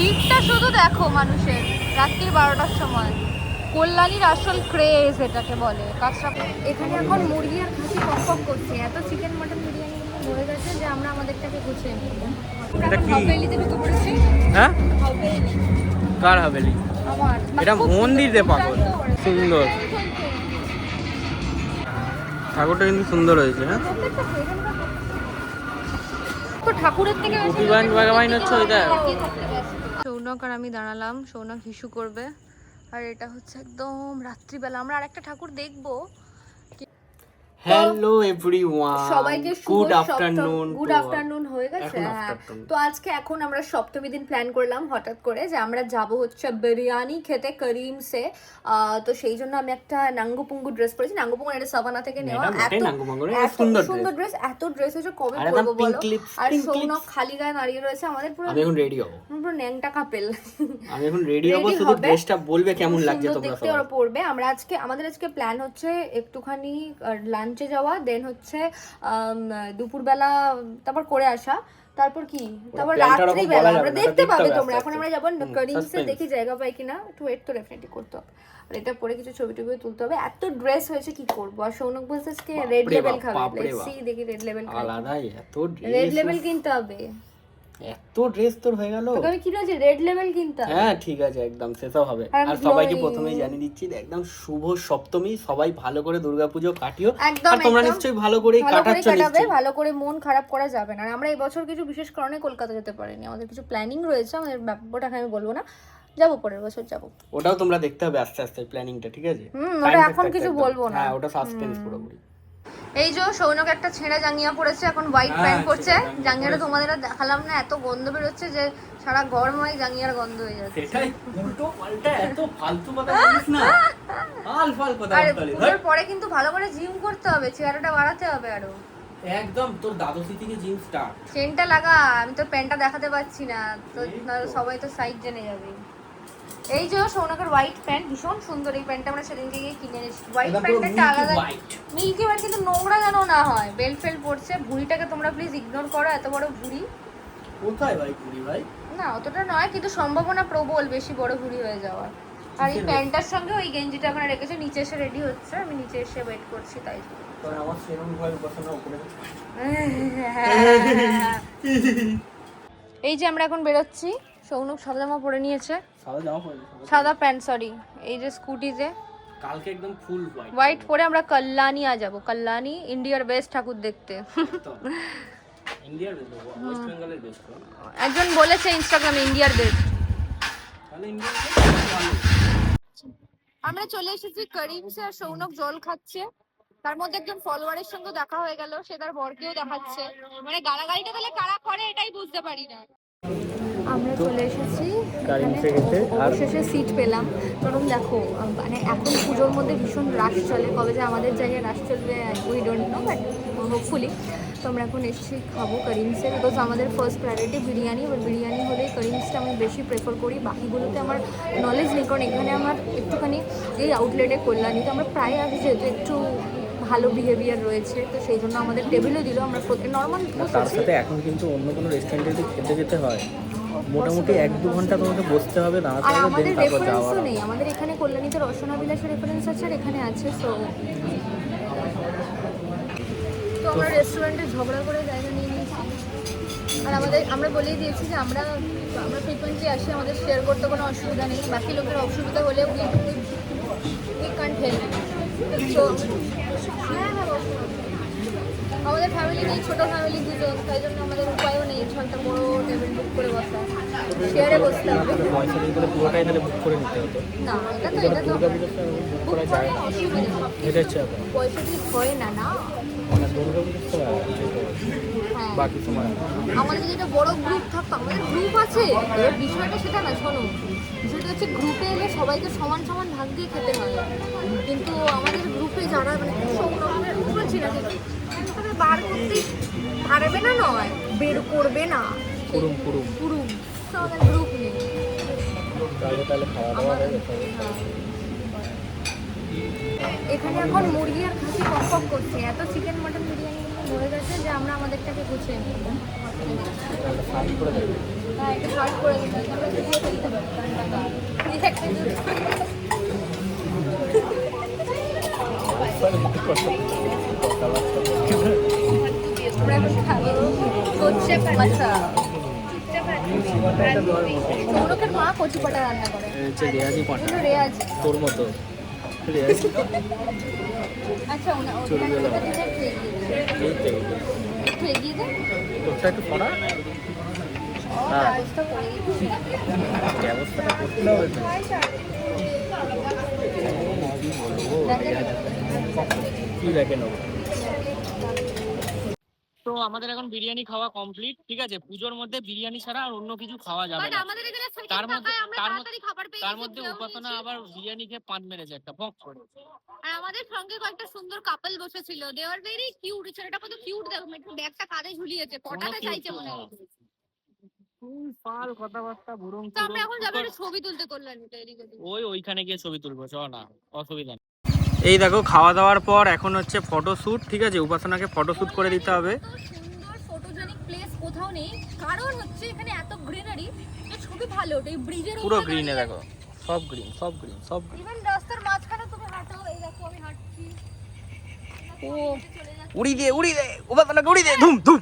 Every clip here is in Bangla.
ভিড়টা শুধু দেখো মানুষের রাত্রি বারোটার সময় কল্যাণীর আসল ক্রেজ এটাকে বলে কাঁচরা এখানে এখন মুরগি আর খাসি পক করছে এত চিকেন মাটন বিরিয়ানি হয়ে গেছে যে আমরা আমাদেরটাকে গুছিয়ে নিই এটা কি? হাফেলিতে ঢুকে পড়েছি হ্যাঁ হাফেলি কার হাভেলি আমার এটা মন্দির রে পাগল সুন্দর ঠাকুরটা কিন্তু সুন্দর হয়েছে হ্যাঁ তো ঠাকুরের থেকে বাগাবাইন হচ্ছে ওইটা। সৌনক আর আমি দাঁড়ালাম সৌনক হিসু করবে। আর এটা হচ্ছে একদম রাত্রিবেলা। আমরা আরেকটা ঠাকুর দেখব। হ্যালো এভরিওয়ান সবাইকে গুড আফটারনুন গুড আফটারনুন হয়ে গেছে হ্যাঁ। তো আজকে এখন আমরা সপ্তমী দিন প্ল্যান করলাম হঠাৎ করে যে আমরা যাব হচ্ছে বিরিয়ানি খেতে করিমসে। আহ, তো সেই জন্য আমি একটা নাঙ্গু পুঙ্গু ড্রেস পরেছি। নাঙ্গু পুঙ্গু এটা সাবানা থেকে নেওয়া। এত সুন্দর সুন্দর ড্রেস এত ড্রেস হচ্ছে কবে পরবো বলো? আর সৌনক খালি গায়ে দাঁড়িয়ে রয়েছে আমাদের পুরো আমি এখন রেডি হব। পুরো ন্যাংটা কাপেল। আমি এখন রেডি হব শুধু ড্রেসটা বলবে কেমন লাগছে তোমরা দেখতে ওরা পড়বে আমরা আজকে আমাদের আজকে প্ল্যান হচ্ছে একটুখানি লাঞ্চে যাওয়া দেন হচ্ছে দুপুরবেলা তারপর করে আসা। তারপর কি? তারপর রাত্রি বেলা আমরা দেখতে পাবে তোমরা। এখন আমরা যাব করিমসে দেখি জায়গা পাই কিনা একটু ওয়েট তো ডেফিনেটলি করতে হবে। আর এটা পরে কিছু ছবি টবি তুলতে হবে। এত ড্রেস হয়েছে কি করব? আর সৌনক বলছে রেড লেভেল খাবে। দেখি রেড লেভেল এত রেড লেভেল কিনতে হবে। এত ড্রেস তোর হয়ে গেল। আমি কি বলছি? রেড লেভেল কিনতে হ্যাঁ ঠিক আছে একদম সেসব হবে। আর সবাইকে প্রথমেই জানিয়ে দিচ্ছি একদম শুভ সপ্তমী সবাই ভালো করে দুর্গাপুজো কাটিও। আর তোমরা নিশ্চয়ই ভালো করে কাটাচ্ছ নিশ্চয়ই। ভালো করে মন খারাপ করা যাবে না। আর আমরা এই বছর কিছু বিশেষ কারণে কলকাতা যেতে পারিনি। আমাদের কিছু প্ল্যানিং রয়েছে আমাদের ব্যাপারটাকে আমি বলব না। যাব পরের বছর যাব। ওটাও তোমরা দেখতে হবে আস্তে আস্তে প্ল্যানিংটা ঠিক আছে? হুম, ওটা এখন কিছু বলব না। হ্যাঁ ওটা সাসপেন্স পুরোপুরি। এই যে সৌনক একটা ছেঁড়া জাঙ্গিয়া পড়েছে এখন হোয়াইট হ্যাঁ, প্যান্ট পরছে। জাঙ্গিয়া জাঙ্গিয়াটা তোমাদের দেখালাম না এত গন্ধ বেরোচ্ছে যে সারা গরময় জাঙ্গিয়ার গন্ধ হয়ে যাচ্ছে। সেটাই উল্টো পাল্টা এত ফালতু কথা বলিস না। আল ফাল কথা আর পরে কিন্তু ভালো করে জিম করতে হবে চেহারাটা বাড়াতে হবে আরও। একদম তোর দ্বাদশী থেকে জিম স্টার্ট চেনটা লাগা আমি তো প্যান্টটা দেখাতে পাচ্ছি না তো সবাই তো সাইড জেনে যাবে। এই যে সৌনকের হোয়াইট প্যান্ট ভীষণ সুন্দর এই প্যান্টটা আমরা সেদিনকে গিয়ে কিনে এনেছি। হোয়াইট প্যান্টটা একটা আলাদা। মিল্কি হোয়াইট কিন্তু নোংরা যেন না হয়। বেল ফেল পড়ছে। ভুঁড়িটাকে তোমরা প্লিজ ইগনোর করো এত বড় ভুঁড়ি। কোথায় ভাই পুরি ভাই? না অতটা নয় কিন্তু সম্ভাবনা প্রবল বেশি বড় ভুঁড়ি হয়ে যাওয়ার। আর এই প্যান্টটার সঙ্গে ওই গেঞ্জিটা ওখানে রেখেছে নিচে এসে রেডি হচ্ছে। আমি নিচে এসে ওয়েট করছি তাই। তোর আমার সেরকম ভাবে উপাসনা উপরে। এই যে আমরা এখন বেরোচ্ছি। সৌনক সাদা জামা পরে নিয়েছে। সাদা জামা পরে সাদা প্যান্ট সরি এই যে স্কুটিতে কালকে একদম ফুল হোয়াইট হোয়াইট পরে আমরা কল্যাণী আ যাব। কল্যাণী ইন্ডিয়ার বেস্ট ঠাকুর দেখতে। ইন্ডিয়ার বেস্ট ওয়েস্ট বেঙ্গলের বেস্ট একজন বলেছে ইনস্টাগ্রামে ইন্ডিয়ার বেস্ট তাহলে ইন্ডিয়ার আমরা চলে এসেছি করিমসে আর সৌনক জল খাচ্ছে। তার মধ্যে একজন ফলোয়ারের সঙ্গে দেখা হয়ে গেল সে তার বরকেও দেখাচ্ছে। মানে গালাগালিটা তাহলে কারা করে এটাই বুঝতে পারি না। আমরা চলে এসেছি। অবশেষে সিট পেলাম। কারণ দেখো মানে এখন পুজোর মধ্যে ভীষণ রাশ চলে। কবে যে আমাদের জায়গায় রাশ চলবে we don't know but hopefully তো আমরা এখন এসেছি খাব করিমসে। বিকজ আমাদের ফার্স্ট প্রায়োরিটি বিরিয়ানি এবার বিরিয়ানি হলে করিমসটা আমি বেশি প্রেফার করি। বাকিগুলোতে আমার নলেজ নেই কারণ এখানে আমার একটুখানি এই আউটলেটে কল্যাণীতে আমরা প্রায় আগে যেহেতু একটু ভালো বিহেভিয়ার রয়েছে তো সেই জন্য আমাদের টেবিলও দিল। আমরা নর্মাল তার সাথে এখন কিন্তু অন্য কোনো রেস্টুরেন্টে যদি খেতে যেতে হয় মোটামুটি এক দু ঘণ্টা তোমাকে বসতে হবে দাঁড়াতে হবে আমাদের দেন তারপর যাওয়ার রেফারেন্সও নেই আমাদের এখানে কল্যাণীতে রসনা বিলাসের রেফারেন্স আছে আর এখানে আছে সো তো আমরা রেস্টুরেন্টে ঝগড়া করে জায়গা নিয়ে নিয়েছি আর আমাদের আমরা বলেই দিয়েছি যে আমরা আমরা ফ্রিকোয়েন্টলি আসি আমাদের শেয়ার করতে কোনো অসুবিধা নেই বাকি লোকের অসুবিধা হলে উই উই কান্ট হেল্প তো হ্যাঁ হ্যাঁ। আমাদের ফ্যামিলি নেই ছোট ফ্যামিলি দুজন তাই জন্য আমাদের উপায়ও নেই একটা বড় টেবিল বুক করে বসা। শেয়ারে বসতে হবে। পয়সা দিয়ে পুরোটাই তাহলে বুক করে নিতে হতো না এটা তো এটা তো বুক বুক করা যায় অসুবিধা এটা হচ্ছে পয়সা দিয়ে হয় না না। মানে হ্যাঁ বাকি সময় আমাদের যদি একটা বড় গ্রুপ থাকতো আমাদের গ্রুপ আছে। এবার বিষয়টা সেটা না শোনো। বিষয়টা হচ্ছে গ্রুপে এলে সবাইকে সমান সমান ভাগ দিয়ে খেতে হয়। কিন্তু আমাদের গ্রুপে যারা মানে না কিন্তু তবে বার করতে পারবে না নয় বের করবে না। কুরুম কুরুম। কুরুম। আমাদের গ্রুপ নেই। হ্যাঁ। এখানে এখন মুরগি আর খাসি কম করছে। এত চিকেন মটন বিরিয়ানি মরে গেছে যে আমরা আমাদেরটাকে গুছিয়ে নিই। হ্যাঁ এটা শর্ট করে দিতে হবে ভিডিও সর্ষে পাতা মা কচু পাটা রান্না করে রেয়াজি পাটা এগুলো তোর মতো আচ্ছা ওনা করা হ্যাঁ। ব্যবস্থাটা করতে হবে কি দেখে নেব আমাদের এখন বিরিয়ানি খাওয়া কমপ্লিট ঠিক আছে? পুজোর মধ্যে বিরিয়ানি ছাড়া আর অন্য কিছু খাওয়া যাবে না। আমাদের এখানে তার মধ্যে- তার মধ্যে- উপাসনা আবার বিরিয়ানি খেয়ে পান মেরেছে একটা বক করে। আর আমাদের সঙ্গে কয়েকটা সুন্দর কাপল বসেছিল। দে আর ভেরি কিউট ছেলেটা কত কিউট দেখো একটু ব্যাগটা কাঁধে ঝুলিয়েছে পটাতে চাইছে মনে হয়? কথাবার্তা। ওই ওইখানে গিয়ে ছবি তুলবো চ না অসুবিধা এই দেখো খাওয়া দাওয়ার পর এখন হচ্ছে ফটো শুট ঠিক আছে? উপাসনাকে ফটো শুট করে দিতে হবে। কোথাও নেই। কারণ হচ্ছে এখানে এত গ্রিনারি ছবি ভালো ওটা ব্রিজের পুরো গ্রিনে দেখো। সব গ্রিন সব গ্রিন সব ইভেন রাস্তার মাঝখানে তুমি হাঁটো এই দেখো আমি হাঁটছি। ও উড়ি দে উড়ি দে উপাসনাকে উড়ি দে ধুম ধুম।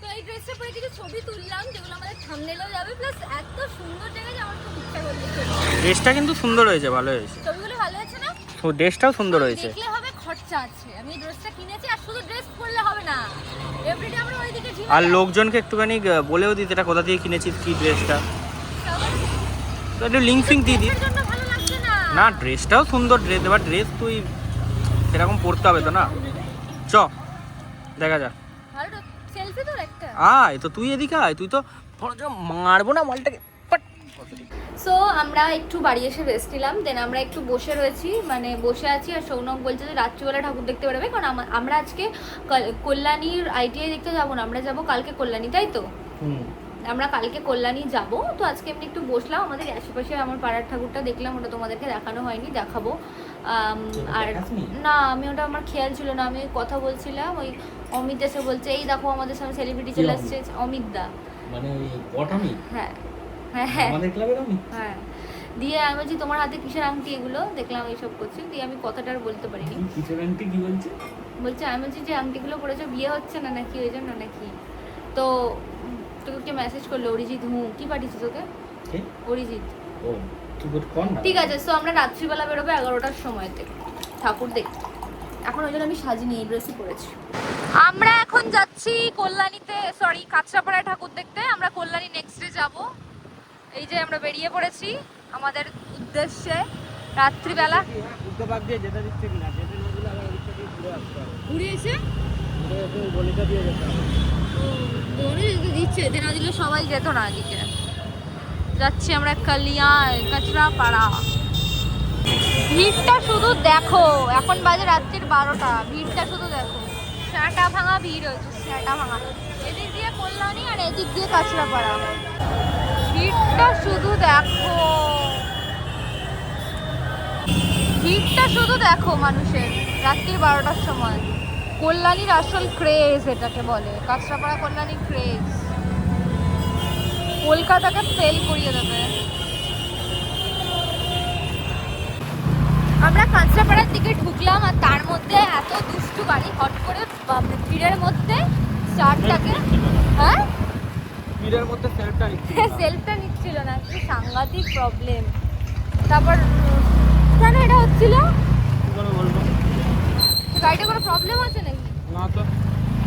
তো এই ড্রেসটা পরে কিছু ছবি তুললাম যেগুলো আমাদের থামনেলেও যাবে প্লাস এত সুন্দর জায়গা যে আমার খুব ইচ্ছা করছে। ড্রেসটা কিন্তু সুন্দর হয়েছে ভালো হয়েছে ছবিগুলো ভালো আছে না তো ড্রেসটাও সুন্দর হয়েছে। হবে খরচা আছে। আমি ড্রেসটা কিনেছি আর শুধু ড্রেস পরলে হবে না। এভরিডে আমরা ওইদিকে আর লোকজনকে একটুখানি বলেও দিতে এটা কোথা থেকে কিনেছিস কি ড্রেসটা? তো একটু লিঙ্ক ফিঙ্ক দিয়ে লাগছে না। ড্রেসটাও সুন্দর ড্রেস এবার ড্রেস তুই সেরকম পরতে হবে তো না? চ দেখা যাক। আয় তো তুই এদিকে আয় তুই তো মারবো না মালটাকে। সো আমরা একটু বাড়ি এসে রেস্ট নিলাম দেন আমরা একটু বসে রয়েছি মানে বসে আছি আর সৌনক বলছে যে রাত্রিবেলা ঠাকুর দেখতে বেরোবে কারণ আমা- আমরা আজকে কল- কল্যাণীর আইটিআই দেখতে যাব না আমরা যাব কালকে কল্যাণী তাই তো? আমরা কালকে কল্যাণী যাব তো আজকে এমনি একটু বসলাম আমাদের আশেপাশে আমার পাড়ার ঠাকুরটা দেখলাম ওটা তোমাদেরকে দেখানো হয়নি দেখাবো। আর না আমি ওটা আমার খেয়াল ছিল না আমি কথা বলছিলাম ওই অমিত এসে বলছে এই দেখো আমাদের সামনে সেলিব্রিটি চলে আসছে অমিত দা। মানে হ্যাঁ। আমাদের ক্লাবের আমি হ্যাঁ। দিয়ে আমি বলছি তোমার হাতে কিসের আংটি এগুলো? দেখলাম এইসব করছে। দিয়ে আমি কথাটা আর বলতে পারিনি। কিচেন আন্টি কি বলছে? বলছে আমি বলছি যে আংটিগুলো পরেছো বিয়ে হচ্ছে না নাকি? ওই জন্য নাকি? তো তোকে কে মেসেজ করল? অরিজিৎ হুঁ কি পাঠিয়েছি তোকে অরিজিৎ। ও ঠিক আছে সো আমরা রাত্রিবেলা বেরোবো এগারোটার সময়তে। ঠাকুর দেখতে এখন ওই জন্য আমি সাজিনি এই ড্রেসই পরেছি। আমরা এখন যাচ্ছি কল্যাণীতে সরি কাঁচরাপাড়ায় ঠাকুর দেখতে। আমরা কল্যাণী নেক্সটে যাব। এই যে আমরা বেরিয়ে পড়েছি আমাদের উদ্দেশ্যে রাত্রিবেলা। ঘুরে এসে? দিচ্ছে? যেতে না দিলে সবাই যেত না এদিকে। যাচ্ছি আমরা কালিয়ায় কাঁচরাপাড়া। ভিড়টা শুধু দেখো। এখন বাজে রাত্রির বারোটা। ভিড়টা শুধু দেখো। স্যাটা ভাঙা ভিড় হয়েছে স্যাটা ভাঙা। এদিক দিয়ে কল্যাণী আর এদিক দিয়ে কাঁচরাপাড়া। ভিড়টা শুধু দেখো। ভিড়টা শুধু দেখো মানুষের রাত্রির বারোটার সময়। কল্যাণীর আসল ক্রেজ এটাকে বলে কাঁচরাপাড়া কল্যাণী ক্রেজ কলকাতাকে ফেল করিয়ে দেবে। আমরা কাঁচরাপাড়ার দিকে ঢুকলাম আর তার মধ্যে এত দুষ্টু গাড়ি হট করে ভিড়ের মধ্যে স্টার্টটাকে হ্যাঁ? ভিড়ের মধ্যে সেলফটা সেলফটা নিচ্ছিল না কি সাংঘাতিক প্রবলেম তারপর কেন এটা হচ্ছিল? গাড়িটা কোনো প্রবলেম আছে নাকি? না তো।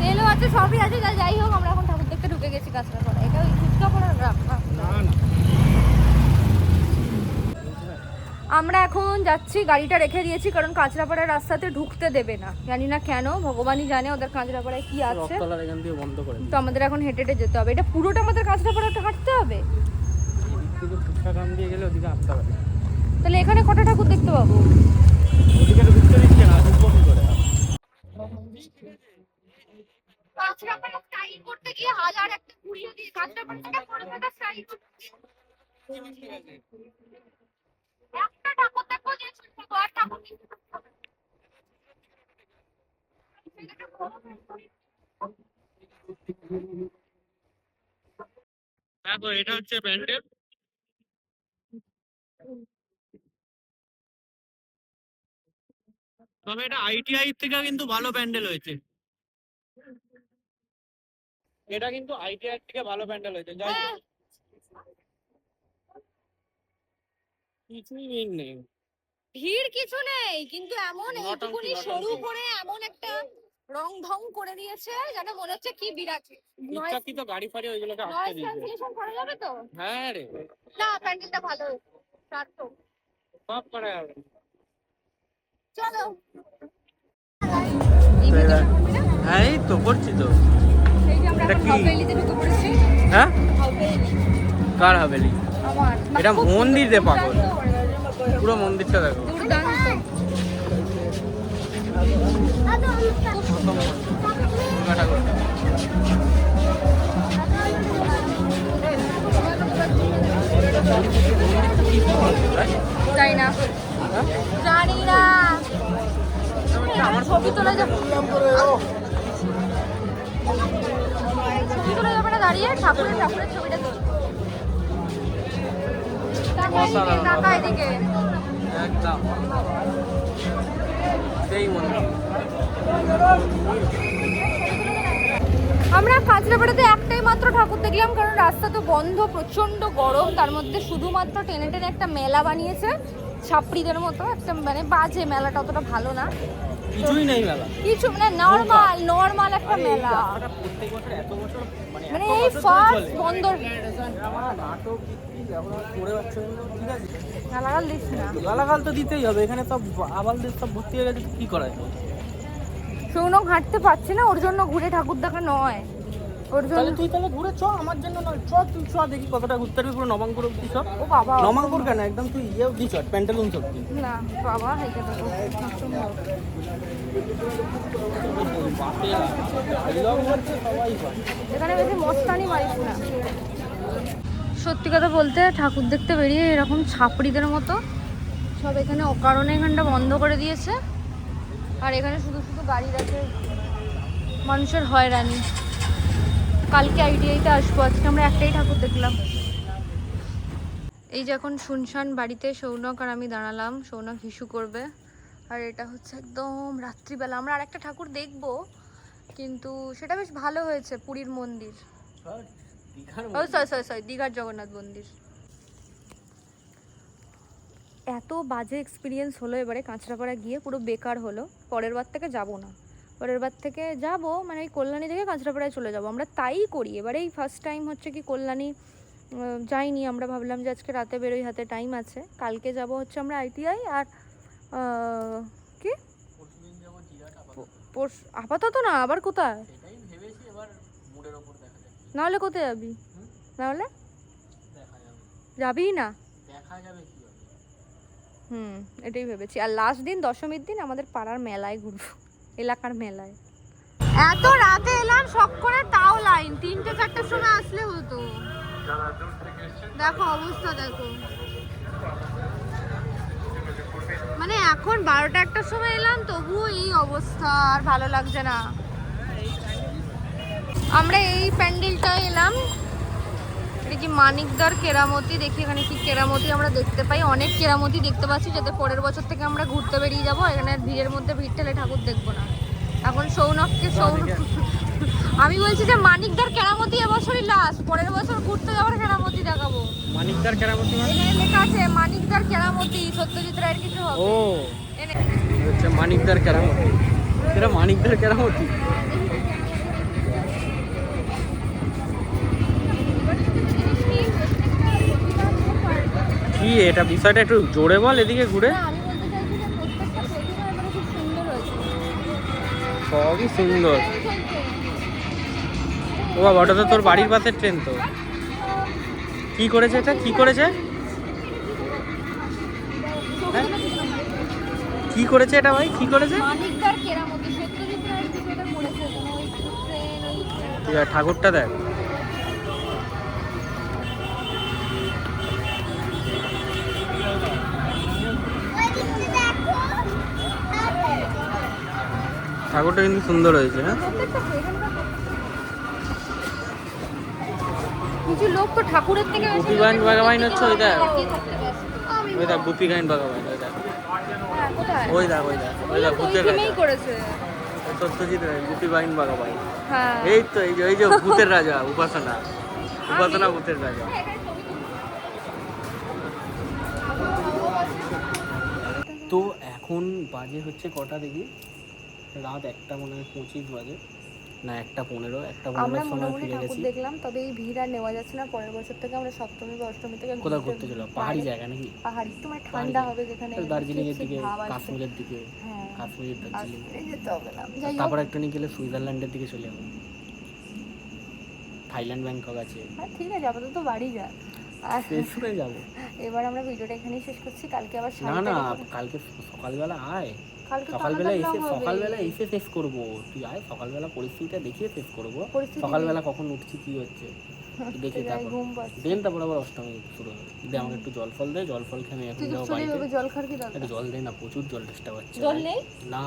তেলও আছে সবই আছে যা যাই হোক আমরা এখন ঠাকুর দেখতে ঢুকে গেছি কাঁচরাপাড়া এটা ওই ফুচকা পড়ার আমরা এখন যাচ্ছি গাড়িটা রেখে দিয়েছি কারণ কাঁচরাপাড়ার রাস্তাতে ঢুকতে দেবে না। জানি না কেন ভগবানই জানে ওদের কাঁচরাপাড়ায় কি আছে। করে তো আমাদের এখন হেঁটে হেঁটে যেতে হবে। এটা পুরোটা আমাদের কাঁচরাপাড়াটা হাঁটতে হবে? থেকে ফুচকা কাম দিয়ে গেলে ওদিকে আসতে হবে। তাহলে এখানে কটা ঠাকুর দেখতে পাবো? ওদিকে তো ঢুকতে দিচ্ছে না ঢুকবো কি করে। করতে গিয়ে একটা ঠাকুর দেখব যে আর ঠাকুর দেখো এটা হচ্ছে প্যান্ডেল। তবে এটা আইটিআই থেকে কিন্তু ভালো প্যান্ডেল হয়েছে। এটা কিন্তু আইটিআই থেকে ভালো প্যান্ডেল হয়েছে। যাই। কিছুই নেই। ভিড় কিছু নেই কিন্তু এমন এইটুকুনি সরু করে এমন একটা রং ঢং করে দিয়েছে যেন মনে হচ্ছে কি বিরাট। ইচ্ছাকৃত গাড়ি ফাড়ি ওইগুলোকে আটকে দিয়েছে। করা যাবে তো? হ্যাঁ রে। না প্যান্ডেলটা ভালো সার্থক সব করা যাবে চলো। হ্যাঁ এই তো করছি তো। এই যে আমরা এটা কি? হ্যাঁ? কার হাভেলি এটা মন্দির রে পাগল। পুরো মন্দিরটা দেখো। দুর্দান্ত। জানি না? জানি না আমার ছবি তোলা যাবে। ছবি তোলা যাবে না দাঁড়িয়ে ঠাকুরের ঠাকুরের ছবিটা টাকা এদিকে একদম। সেই মন্দির আমরা কাঁচরাপাড়াতে একটাই মাত্র ঠাকুর দেখলাম কারণ রাস্তা তো বন্ধ প্রচণ্ড গরম। তার মধ্যে শুধুমাত্র টেনে টেনে একটা মেলা বানিয়েছে ছাপড়িদের মতো। একটা মানে বাজে মেলাটা অতটা ভালো না। কিছুই নেই মেলা। কিছু মানে নর্মাল নর্মাল একটা মেলা। মানে মানে এই ফার্স্ট বন্ধ। গালাগাল দিস না। গালাগাল তো দিতেই হবে এখানে সব আবালদের সব ভর্তি হয়ে গেছে কি করা যায়? সৌনক হাঁটতে পারছে না ওর জন্য ঘুরে ঠাকুর দেখা নয়। ওর জন্য তাহলে তুই তাহলে ঘুরে চ আমার জন্য নয়। চ তুই চ দেখি কতটা ঘুরতে পারবি পুরো নবাঙ্কুর অব্দি চ ও বাবা নবাঙ্কুর কেন? একদম তুই ইয়ে অব্দি চ প্যান্টালুন অব্দি না বাবা সবাই পায় এখানে বেশি মস্তানি মারিস না। সত্যি কথা বলতে ঠাকুর দেখতে বেরিয়ে এরকম ছাপড়িদের মতো। সব এখানে অকারণে এখানটা বন্ধ করে দিয়েছে। আর এখানে শুধু গাড়ি রাখে মানুষের হয়রানি। কালকে আইটিআইতে আসব আজকে আমরা একটাই ঠাকুর দেখলাম। এই যে এখন শুনশান বাড়িতে সৌনক আর আমি দাঁড়ালাম সৌনক হিসু করবে। আর এটা হচ্ছে একদম রাত্রিবেলা। আমরা আরেকটা ঠাকুর দেখব কিন্তু সেটা বেশ ভালো হয়েছে পুরীর মন্দির। ও সরি সরি সরি দীঘার জগন্নাথ মন্দির। এত বাজে এক্সপিরিয়েন্স হলো এবারে কাঁচরাপাড়া গিয়ে পুরো বেকার হলো। পরের বার থেকে যাব না। পরের বার থেকে যাব মানে এই কল্যাণী থেকে কাঁচরাপাড়ায় চলে যাব। আমরা তাই করি। এবারে এই ফার্স্ট টাইম হচ্ছে কি কল্যাণী যাইনি। আমরা ভাবলাম যে আজকে রাতে বেরোই হাতে টাইম আছে। কালকে যাব হচ্ছে আমরা আইটিআই আর কি? আপাতত। না আবার কোথায়? নাহলে কোথায় যাবি? নাহলে? যাবে। যাবিই না? দেখা যাবে কি? হুম, এটাই ভেবেছি। আর লাস্ট দিন, দশমীর দিন আমাদের পাড়ার মেলায় ঘুরবো, এলাকার মেলায়। এত রাতে এলাম, শখ করে তাও লাইন, তিনটে চারটের সময় আসলে হতো। দেখো অবস্থা, দেখো। মানে এখন বারোটা একটার সময় এলাম, তবুও এই অবস্থা, আর ভালো লাগছে না। আমরা এই প্যান্ডেলটায় এলাম এটা কি মানিকদার কেরামতি? দেখি এখানে কি কেরামতি আমরা দেখতে পাই। অনেক কেরামতি দেখতে পাচ্ছি যাতে পরের বছর থেকে আমরা ঘুরতে বেরিয়ে যাব। এখানে ভিড়ের মধ্যে ভিড় ঠেলে ঠাকুর দেখব না। এখন সৌনককে সৌনক আমি বলছি যে মানিকদার কেরামতি এবছরই লাস্ট পরের বছর ঘুরতে যাওয়ার কেরামতি দেখাবো। মানিকদার কেরামতি মানে? এখানে লেখা আছে মানিকদার কেরামতি সত্যজিৎ রায়ের কিছু হবে। ও। মানিকদার কেরামতি। এটা মানিকদার কেরামতি? কি এটা বিষয়টা একটু জোরে বল এদিকে ঘুরে। না, আমি বলতে চাইছি যে প্রত্যেকটা প্রতিমা এবারে খুব সুন্দর হয়েছে। সবই সুন্দর। ও বাবা ওটা তো তোর বাড়ির পাশের ট্রেন তো। কি করেছে এটা? কি করেছে? হ্যাঁ? কি করেছে এটা ভাই? কি করেছে? ঠাকুরটা কেরামতি ঠাকুরটা কিন্তু সুন্দর হয়েছে হ্যাঁ? কিছু লোক তো ঠাকুরের থেকে হচ্ছে ওই দেখ। গুপি গাইন বাগাবাই ওই দেখ। ওই দেখ ওই দেখ ওই দেখ ভূতের করেছে। সত্যজিৎ রায় হ্যাঁ। এই তো এই যে ওই যে ভূতের রাজা উপাসনা। উপাসনা ভূতের রাজা। তো এখন বাজে হচ্ছে কটা দেখি? রাত একটা মনে হয় পঁচিশ বাজে। না একটা পনেরো একটা আমরা পনেরোর সময় ফিরে ঠাকুর গেছি। দেখলাম তবে এই ভিড় আর নেওয়া যাচ্ছে না। পরের বছর থেকে আমরা সপ্তমী বা অষ্টমী থেকে কোথাও ঘুরতে ঘুরতে ছিল পাহাড়ি জায়গা নাকি? পাহাড়ি তোমার ঠান্ডা হবে যেখানে দার্জিলিং এর দিকে ভাব আসবে। কাশ্মীরের দিকে হ্যাঁ। কাশ্মীর দার্জিলিং। কাশ্মীরে যেতে হবে না। যাই হোক। তারপর একটু গেলে সুইজারল্যান্ডের দিকে চলে যাব। থাইল্যান্ড ব্যাংকক আছে। হ্যাঁ, ঠিক আছে আপাতত বাড়ি যা। আর শেষ হয়ে যাব। এবার আমরা ভিডিওটা এখানেই শেষ করছি। কালকে আবার না না কালকে সকালবেলা আয়। সকালবেলা এসে সকালবেলা এসে শেষ করব। তুই আয় সকালবেলা পরিস্থিতিটা দেখিয়ে শেষ করব। সকালবেলা কখন উঠছি কি হচ্ছে? দেখে তারপর। দেন তারপর আবার অষ্টমী শুরু হবে। দে আমাকে একটু জল ফল দে জল ফল খেয়ে আমি এখন জল খাওয়ার কি একটু জল দে না প্রচুর জল টেস্টা পাচ্ছে জল নেই? না।